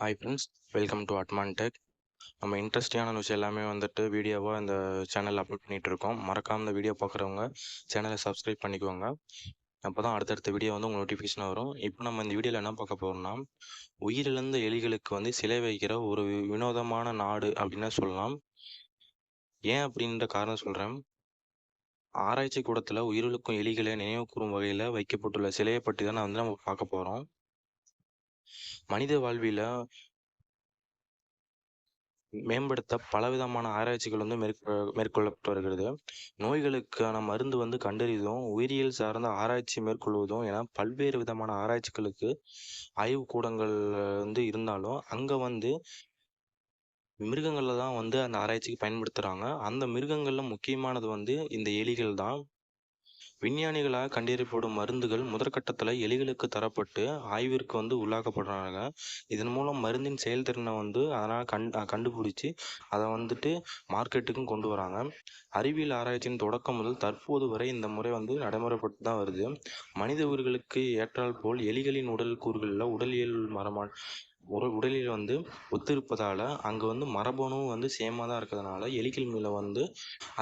Hi friends welcome to Atman tech நம்ம இன்ட்ரெஸ்டிங்கான news எல்லாமே வந்துட்டு வீடியோவாக இந்த சேனலில் அப்லோட் பண்ணிகிட்டு இருக்கோம் மறக்காமல் இந்த வீடியோ பார்க்குறவங்க சேனலை சப்ஸ்கிரைப் பண்ணிக்கோங்க. அப்போ தான் அடுத்தடுத்த வீடியோ வந்து உங்களுக்கு நோட்டிஃபிகேஷன் வரும். இப்போ நம்ம இந்த வீடியோவில் என்ன பார்க்க போகிறோம்னா உயிரிழந்த எலிகளுக்கு வந்து சிலை வைக்கிற ஒரு வினோதமான நாடு அப்படின்னு சொல்லலாம். ஏன் அப்படின்ற காரணம் சொல்கிறேன் ஆராய்ச்சி கூடத்தில் உயிரிழக்கும் எலிகளை நினைவு கூறும் வகையில் வைக்கப்பட்டுள்ள சிலையை பற்றி தான் வந்து நம்ம பார்க்க போகிறோம் மனித வாழ்வில மேம்படுத்த பலவிதமான ஆராய்ச்சிகள் வந்து மேற்கொ மேற்கொள்ளப்பட்டு வருகிறது. நோய்களுக்கான மருந்து வந்து கண்டறிவதும் உயிரியல் சார்ந்த ஆராய்ச்சி மேற்கொள்வதும் என பல்வேறு விதமான ஆராய்ச்சிகளுக்கு ஆய்வு கூடங்கள் வந்து இருந்தாலும் அங்கே வந்து மிருகங்களில் தான் வந்து அந்த ஆராய்ச்சிக்கு பயன்படுத்துகிறாங்க அந்த மிருகங்களில் முக்கியமானது வந்து இந்த எலிகள் தான். விஞ்ஞானிகளால் கண்டறியப்படும் மருந்துகள் முதற்கட்டத்தில் எலிகளுக்கு தரப்பட்டு ஆய்விற்கு வந்து உள்ளாக்கப்படுறாங்க. இதன் மூலம் மருந்தின் செயல்திறனை வந்து அதனால் கண் கண்டுபிடிச்சி அதை வந்துட்டு மார்க்கெட்டுக்கும் கொண்டு வராங்க. அறிவியல் ஆராய்ச்சியின் தொடக்கம் முதல் தற்போது வரை இந்த முறை வந்து நடைமுறைப்பட்டு தான் வருது. மனித உயிர்களுக்கு ஏற்றால் போல் எலிகளின் உடல் கூறுகளில் உடலியல் மரமா உடல் உடலில் வந்து ஒத்திருப்பதால் அங்கே வந்து மரபணு வந்து சேமாக தான் இருக்கிறதுனால எலிகள் மேலே வந்து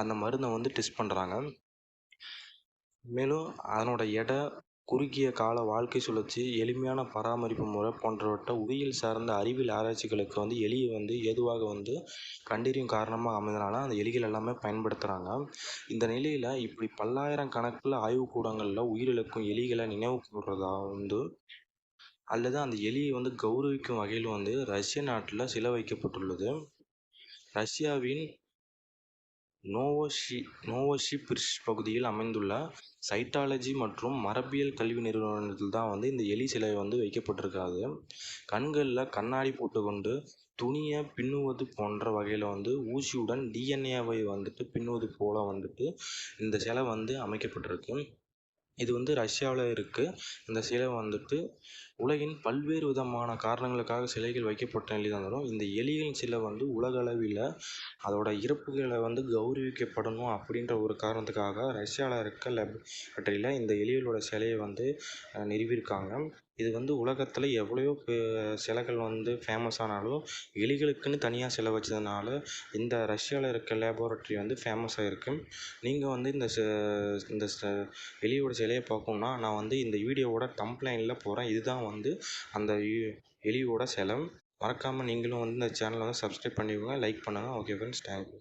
அந்த மருந்தை வந்து டெஸ்ட் பண்ணுறாங்க மேலும் அதனோட எடை குறுகிய கால வாழ்க்கை சுழற்சி எளிமையான பராமரிப்பு முறை போன்றவற்றை உயிரியல் சார்ந்த அறிவியல் ஆராய்ச்சிகளுக்கு வந்து எலியை வந்து ஏதுவாக வந்து கண்டறியும் காரணமாக அமைந்தனால அந்த எலிகள் எல்லாமே பயன்படுத்துகிறாங்க இந்த நிலையில் இப்படி பல்லாயிரம் கணக்கில் ஆய்வுக்கூடங்களில் உயிரிழக்கும் எலிகளை நினைவு கூறுறதா வந்து அல்லது அந்த எலியை வந்து கௌரவிக்கும் வகையில் வந்து ரஷ்ய நாட்டில் சில வைக்கப்பட்டுள்ளது. ரஷ்யாவின் நோவோஷி நோவோசிபிர்ஸ்க் பகுதியில் அமைந்துள்ள சைட்டாலஜி மற்றும் மரபியல் கல்வி நிறுவனத்தில் தான் வந்து இந்த எலி சிலை வந்து வைக்கப்பட்டிருக்காது. கண்களில் கண்ணாடி போட்டுக்கொண்டு துணியை பின்னுவது போன்ற வகையில் வந்து ஊசியுடன் டிஎன்ஏவை வந்துட்டு பின்னுவது போல் வந்துட்டு இந்த சிலை வந்து அமைக்கப்பட்டிருக்கு. இது வந்து ரஷ்யாவில் இருக்குது இந்த சிலை வந்துட்டு உலகின் பல்வேறு விதமான காரணங்களுக்காக சிலைகள் வைக்கப்பட்ட நிலையில் இருந்தாலும் இந்த எலிகளின் சிலை வந்து உலகளவில் அதோடய அதோட இறப்புகளை வந்து கௌரவிக்கப்படணும் அப்படின்ற ஒரு காரணத்துக்காக ரஷ்யாவில் இருக்க லெபரட்டரியில் இந்த எலிகளோட சிலையை வந்து நிறுவியிருக்காங்க. இது வந்து உலகத்தில் எவ்வளோ சிலைகள் வந்து ஃபேமஸ் ஆனாலும் எலிகளுக்குன்னு தனியாக சிலை வச்சதுனால இந்த ரஷ்யாவில் இருக்க லேபரட்டரி வந்து ஃபேமஸ் ஆகிருக்கு நீங்கள் வந்து இந்த இந்த எலியோட சிலையை பார்க்கணுன்னா நான் வந்து இந்த வீடியோவோட தம்ப்லைனில் போகிறேன் இதுதான் வந்து அந்த எலியோட சிலை. மறக்காமல் நீங்களும் வந்து இந்த சேனலை வந்து சப்ஸ்கிரைப் பண்ணிக்கோங்க. லைக் பண்ணுங்கள் ஓகே ஃப்ரெண்ட்ஸ் தேங்க்யூ